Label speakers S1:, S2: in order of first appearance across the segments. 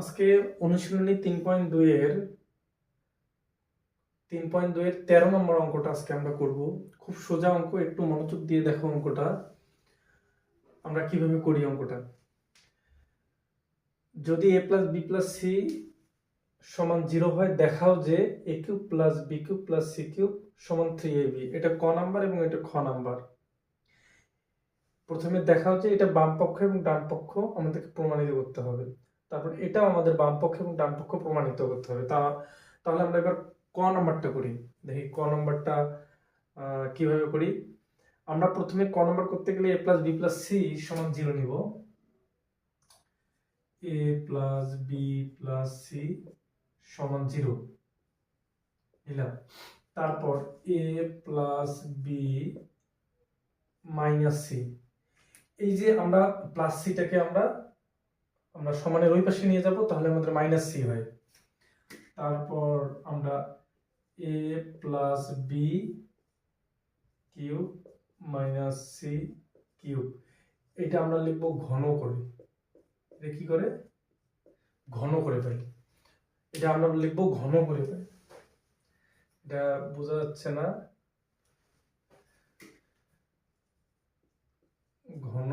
S1: আজকে অনুশীলনী তিন পয়েন্ট দুইয়ের তিন পয়েন্ট দুইয়ের তেরো নম্বর অঙ্কটা আজকে আমরা করব। খুব সোজা অঙ্ক, একটু মনোযোগ দিয়ে দেখো অঙ্কটা। আমরা কীভাবে করি অঙ্কটা? যদি A plus B plus C সমান জিরো হয়, দেখাও যে A cube plus B cube plus C cube সমান থ্রি এ বি এটা ক নাম্বার এবং এটা খ নাম্বার। প্রথমে দেখাও যে এটা বাম পক্ষ এবং ডান পক্ষ, আমাদেরকে প্রমাণিত করতে হবে। তারপর এটাও আমাদের বাম পক্ষ এবং ডান পক্ষ প্রমাণিত করতে হবে। তা, তাহলে আমরা এবার ক নাম্বারটা করি। দেখি ক নাম্বারটা কীভাবে করি? আমরা প্রথমে ক নাম্বার করতে গেলে A plus B plus C সমান জিরো নিব। A plus B plus C সমান জিরো। নিলাম। তারপর A plus B minus C. এই যে আমরা প্লাস সিটাকে আমরা আমরা সমানের ওই পাশে নিয়ে যাব, তাহলে আমাদের মাইনাস সি হয়। তারপর আমরা A plus B cube minus C cube এটা আমরা লিখব ঘন করে। এটা কি করে? ঘন করে পাই এটা আমরা লিখব ঘন করে পাই এটা বোঝা যাচ্ছে না। ঘন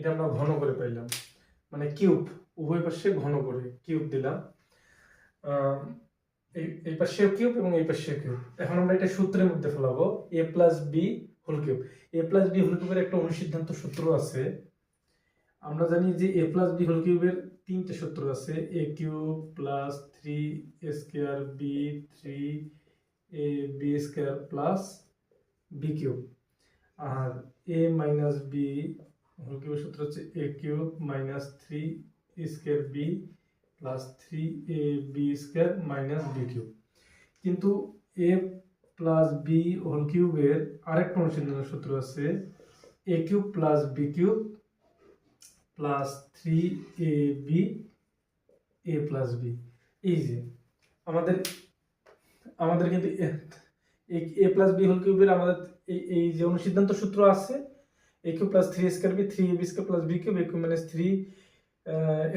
S1: এটা আমরা ঘন করে পাইলাম। মানে কিউব, উভয় পাশে ঘন করে কিউব দিলাম। এই পাশে কিউব এবং এই পাশে কিউব। এখন আমরা এটা সূত্রের মধ্যে ফেলাবো। A plus B whole cube A plus B whole কিউবের একটা অনুসিদ্ধান্ত সূত্র আছে। আমরা জানি যে এ প্লাস বি হোল কিউবের তিনটে সূত্র আছে। A cube plus three A square B three A B square plus B cube R A minus B whole কিউবের সূত্র হচ্ছে A cube minus three square B plus three A B square minus B cube. কিন্তু A plus B whole কিউবের আরেকটা অনুসন্ধানের সূত্র আছে A cube plus B cube plus three A B A plus B এই যে, আমাদের আমাদের কিন্তু এ প্লাস বি হোল কিউবের আমাদের এই এই যে অনুসিদ্ধান্ত সূত্র আছে A cube plus three square B three A B square plus B cube A cube minus three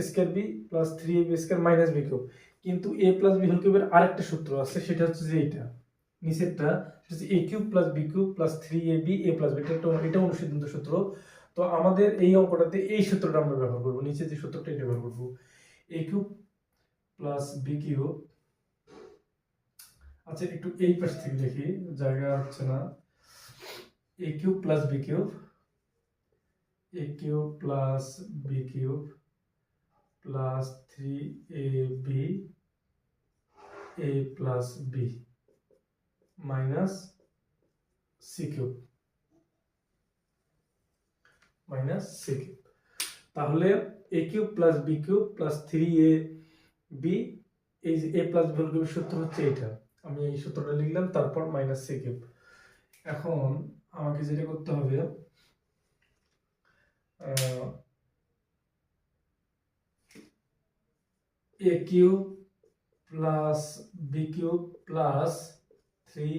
S1: square B plus three A B square minus B cube কিন্তু A plus B whole কিউবের আরেকটা সূত্র আছে, সেটা হচ্ছে যে এইটা। নিচেরটা হচ্ছে A cube plus B cube plus three A B A plus B এটা এটা অনুসিদ্ধান্ত সূত্র। তো আমাদের এই অঙ্কটাতে এই সূত্রটা আমরা ব্যবহার করব নিচে যে সূত্রটা এটা ব্যবহার করব। A cube plus B cube আচ্ছা একটু এই পাশ থেকে দেখি, জায়গা হচ্ছে না। A cube plus B cube A cube plus B cube plus three A B A plus B minus C cube minus C cube তাহলে A cube plus B cube plus three A B এই যে A plus B কিউবের সূত্র হচ্ছে এটা। আমি এই সূত্রটা লিখলাম, তারপর মাইনাস সি কিউব এখন আমাকে যেটা করতে হবে A cube plus B cube plus three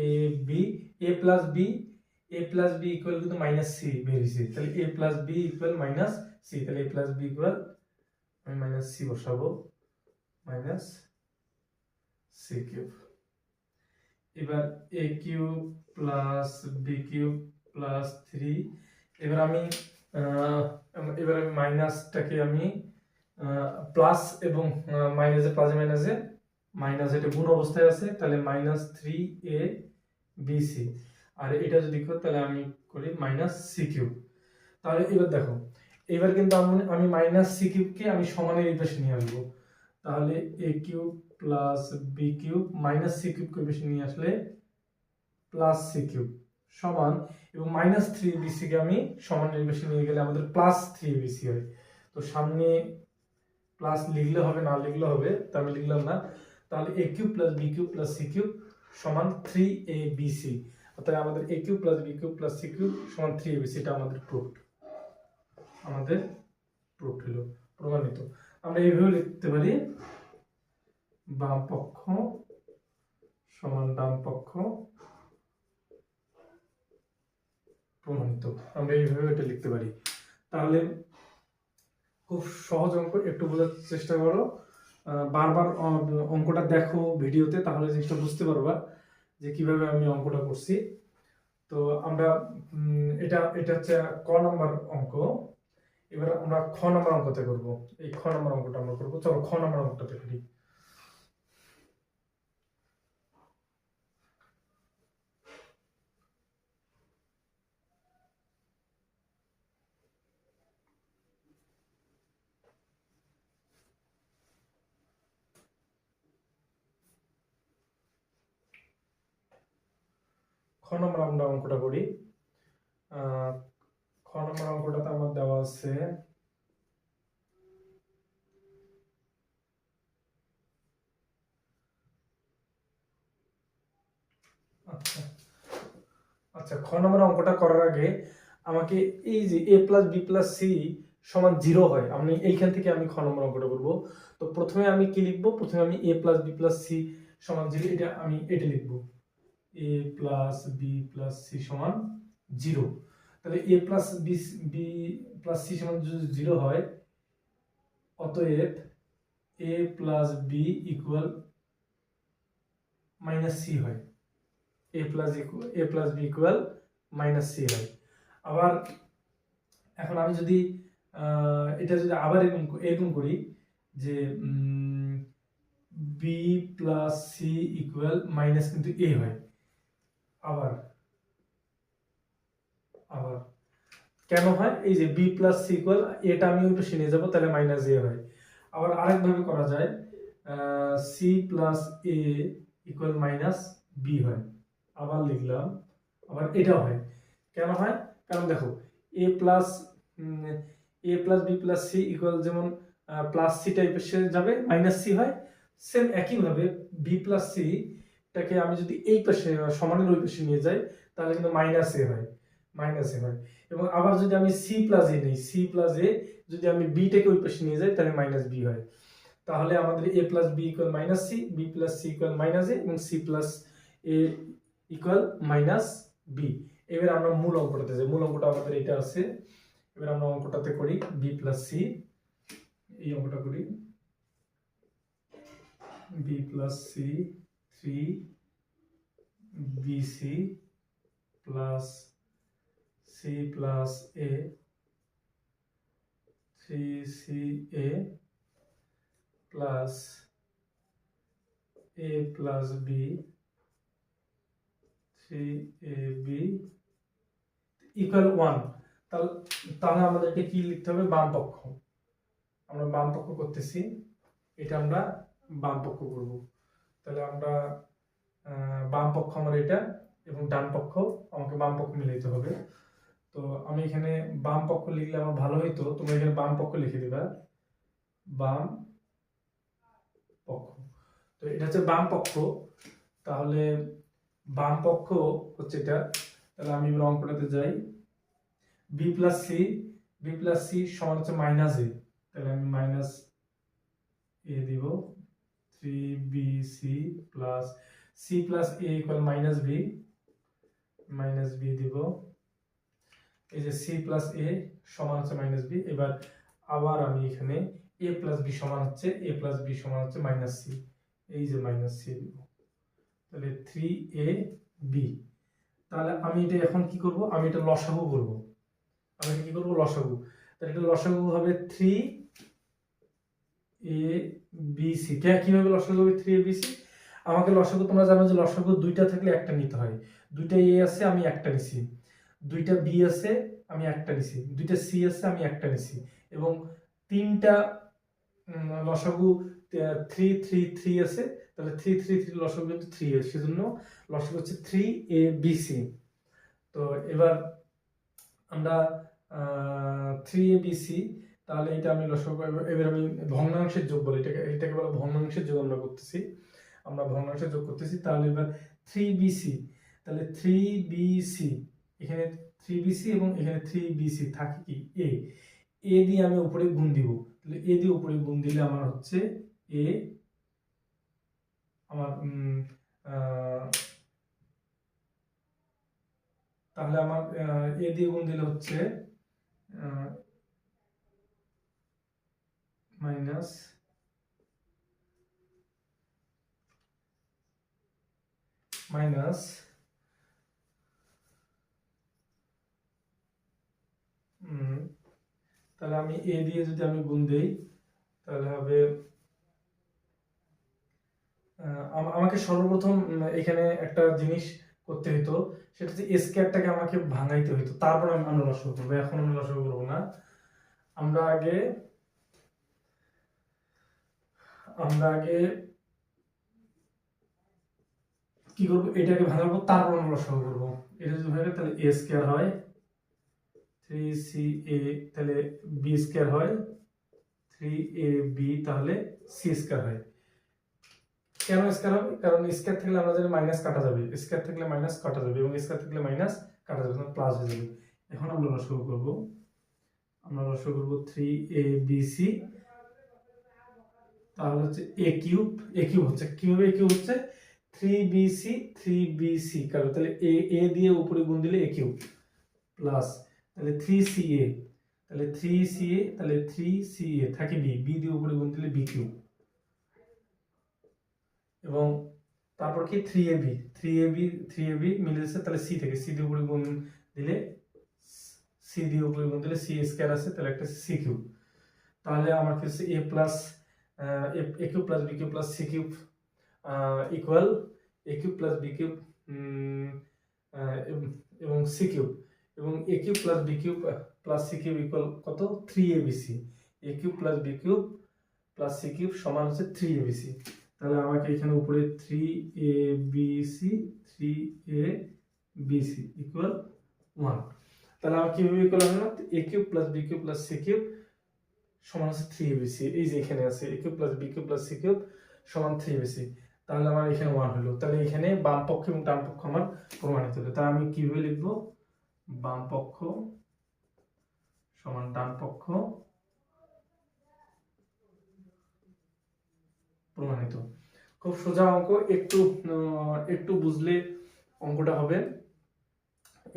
S1: A B A plus B A plus B equal কিন্তু মাইনাস সি বেরিয়েছে তাহলে A plus B equal minus C তাহলে এ প্লাস বি ইকুয়াল আমি মাইনাস সি বসাবো। মাইনাস সি কিউব এবার A cube plus B cube plus three এবার আমি এবার আমি মাইনাসটাকে আমি প্লাস এবং মাইনাসে প্লাসে মাইনাসে মাইনাস এটা গুণ অবস্থায় আছে, তাহলে minus three A B C আর এটা যদি করি, তাহলে আমি করি মাইনাস সি কিউব তাহলে এবার দেখো, এবার কিন্তু আমি আমি মাইনাস সি কিউবকে আমি সমানের এই পাশে নিয়ে আসব। তাহলে A cube plus B cube minus C কিউবকে বেশি নিয়ে আসলে প্লাস সি কিউব সমান এবং মাইনাস থ্রি বিসিকে আমি সমান বেশি নিয়ে গেলে আমাদের প্লাস থ্রি বিসি হয়। তো সামনে প্লাস লিখলে হবে, না লিখলে হবে, তা আমি লিখলাম না। তাহলে A cube plus B cube plus C cube সমান থ্রি এ বি সি অর্থাৎ আমাদের A cube plus B cube plus C cube সমান থ্রি এ বি সি এটা আমাদের প্রুফড আমাদের প্রুফড হলো, প্রমাণিত। আমরা এইভাবে লিখতে পারি, বাম পক্ষ সমান ডান পক্ষ প্রমাণিত। আমরা এইভাবে এটা লিখতে পারি। তাহলে খুব সহজ অঙ্ক, একটু বোঝার চেষ্টা করো। বারবার অঙ্কটা দেখো ভিডিওতে, তাহলে জিনিসটা বুঝতে পারবা যে কীভাবে আমি অঙ্কটা করছি। তো আমরা এটা এটা হচ্ছে ক নম্বর অঙ্ক। এবার আমরা খ নম্বর অঙ্কতে করব। এই খ নম্বর অঙ্কটা আমরা করব। চলো খ নম্বর অঙ্কটাতে করি নম্বর আমরা অঙ্কটা করি খ নম্বর অঙ্কটাতে আমার দেওয়া আছে। আচ্ছা আচ্ছা খ নম্বর অঙ্কটা করার আগে আমাকে এই যে A plus B plus C সমান জিরো হয়, আমি এইখান থেকে আমি খ নম্বর অঙ্কটা করব। তো প্রথমে আমি কি লিখব? প্রথমে আমি A plus B plus C সমান জিরো, এটা আমি এটা লিখব। A plus B plus C সমান জিরো তাহলে A plus B B plus C সমান যদি জিরো হয়, অতএব A plus B equal minus C হয়। A plus A plus B equal minus C হয়। আবার এখন আমি যদি এটা যদি আবার এরকম এরকম করি যে B plus C equal minus কিন্তু এ হয়। আবার আবার। কেন হয়? এই যে বি প্লাস সি ইকুয়াল এটা আমি পাশে নিয়ে যাব, তাহলে মাইনাস এ হয়। আবার আরেকভাবে করা যায় C plus A equal minus B হয়। আবার লিখলাম, আবার এটাও হয়। কেন হয়? কারণ দেখো A plus A plus B plus C equal যেমন প্লাস সি টাইপের সে যাবে মাইনাস সি হয় সেম একইভাবে বি প্লাস সি টাকে আমি যদি এই পাশে সমানের ওই পাশে নিয়ে যাই, তাহলে কিন্তু মাইনাস এ হয় মাইনাস এ হয়। এবং আবার যদি আমি সি প্লাস এ নিই সি প্লাস এ যদি আমি বিটাকে ওই পাশে নিয়ে যাই, তাহলে মাইনাস বি হয়। তাহলে আমাদের A plus B equal minus C B plus C equal minus A এবং C plus A equal minus B এবার আমরা মূল অঙ্কটাতে যাই। মূল অঙ্কটা আমাদের এটা আছে। এবার আমরা অঙ্কটাতে করি বি প্লাস সি এই অঙ্কটা করি। B plus C three B C plus C plus A three C A plus A plus B three A B equal one তাহলে তাহলে আমাদেরকে কি লিখতে হবে? বাম পক্ষ। আমরা বাম পক্ষ করতেছি। এটা আমরা বাম পক্ষ করব। তাহলে আমরা বাম পক্ষ আমার এটা এবং ডান পক্ষ আমাকে বাম পক্ষ মিলাইতে হবে। তো আমি এখানে বাম পক্ষ লিখলে আমার ভালো হইতো, তোমরা এখানে বাম পক্ষ লিখে দিবা। বাম পক্ষ। তো এটা হচ্ছে বাম পক্ষ। তাহলে বাম পক্ষ হচ্ছে এটা। তাহলে আমি এবার অঙ্কটাতে যাই। B plus C B plus C সমান হচ্ছে মাইনাস এ তাহলে আমি মাইনাস এ দিব। Three B C plus C plus A equal minus B minus B দিব। এই যে সি প্লাস এ সমান হচ্ছে মাইনাস বি এবার আবার আমি এখানে এ প্লাস বি সমান হচ্ছে এ প্লাস বি সমান হচ্ছে মাইনাস সি এই যে মাইনাস সি দিব। তাহলে থ্রি এ বি তাহলে আমি এটা এখন কি করব? আমি এটা লসাগু করব। আমি কি করব? লসাগু। তাহলে এটা লসাগু হবে থ্রি এ বি সি কীভাবে লসাগু হবে থ্রি এ বি সি আমাকে লসাগু, তোমরা জানো যে লসাগু দুইটা থাকলে একটা নিতে হয়। দুইটা এ আছে, আমি একটা নিছি। দুইটা বি আছে, আমি একটা নিছি। দুইটা সি আছে, আমি একটা নিছি। এবং তিনটা লসাগু থ্রি থ্রি থ্রি আছে। তাহলে থ্রি থ্রি থ্রি লসাগু কিন্তু থ্রি হয় সেজন্য লসাগু হচ্ছে থ্রি এ বি সি তো এবার আমরা থ্রি এ বি সি তাহলে এটা আমি লসাগু এবার- আমি ভগ্নাংশের যোগ বলি। এটাকে এটাকে বলা ভগ্নাংশের যোগ আমরা করতেছি। আমরা ভগ্নাংশের যোগ করতেছি, তাহলে এবার থ্রি বি সি তাহলে থ্রি বি সি এখানে থ্রি বি সি এবং এখানে থ্রি বি সি থাকে কি? এ এ দিয়ে আমি উপরে গুণ দিব। তাহলে এ দিয়ে উপরে গুণ দিলে আমার হচ্ছে এ আমার তাহলে আমার এ দিয়ে গুণ দিলে হচ্ছে মাইনাস মাইনাস তাহলে আমি এ দিয়ে যদি আমি গুণ দেই, তাহলে হবে আমাকে সর্বপ্রথম এখানে একটা জিনিস করতে হতো সেটা হচ্ছে স্কোয়ারটাকে আমাকে ভাঙাইতে হতো তারপর আমি আমরা লসগু করব, এখন আমরা করব না। আমরা আগে আমরা আগে কি করব? এটাকে ভাঙাবো তারপর আমরা লসগু করব এটা যদি ভাঙে, তাহলে এ স্কোয়ার হয়। থ্রি সি এ তাহলে বি স্কোয়ার হয়। থ্রি এ বি তাহলে সি স্কোয়ার হয়। কেন স্কোয়ার হবে? কারণ স্কোয়ার থাকলে আমরা জানি মাইনাস কাটা যাবে। স্কোয়ার থাকলে মাইনাস কাটা যাবে এবং স্কোয়ার থাকলে মাইনাস কাটা যাবে প্লাস হয়ে যাবে। এখন আমরা লসগু করব। আমরা লসগু করব থ্রি এ বি সি তাহলে হচ্ছে এ কিউব এ কিউব হচ্ছে, কীভাবে এ কিউব হচ্ছে? Three B C three B C কারণ তাহলে এ এ দিয়ে উপরে গুণ দিলে এ কিউব প্লাস তাহলে থ্রি সি এ তাহলে থ্রি সি এ তাহলে থ্রি সি এ থাকে বি বি দিয়ে উপরে গুণ দিলে বি কিউব এবং তারপর কি? Three A B three A B three A B মিলে যাচ্ছে, তাহলে সি থেকে সি দিয়ে উপরে গুণ দিলে সি দিয়ে উপরে গুণ দিলে সি স্কোয়ার আছে, তাহলে একটা সি কিউব তাহলে আমার কি হচ্ছে A plus A cube plus B cube plus C cube equal A cube plus B cube এবং সি কিউব এবং A cube plus B cube plus C cube equal কত? Three A B C A cube plus B cube plus C cube সমান হচ্ছে three A B C তাহলে আমাকে এখানে উপরে three A B C three A B C equal one তাহলে আমার কীভাবে ইকুয়াল হবে না? A cube plus B cube plus C cube সমান আছে থ্রি এ বি সি এই যে এখানে আছে A cube plus B cube plus C cube সমান থ্রি এ বি সি তাহলে আমার এখানে ওয়ান হলো। তাহলে এখানে বাম পক্ষ এবং ডান পক্ষ আমার প্রমাণিত হলো। তাহলে আমি কীভাবে লিখব? বাম পক্ষ সমান ডান পক্ষ প্রমাণিত। খুব সোজা অঙ্ক, একটু একটু বুঝলে অঙ্কটা হবে।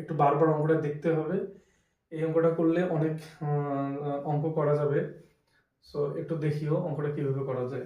S1: একটু বারবার অঙ্কটা দেখতে হবে। এই অঙ্কটা করলে অনেক অঙ্ক করা যাবে। সো একটু দেখিও অঙ্কটা কীভাবে করা যায়।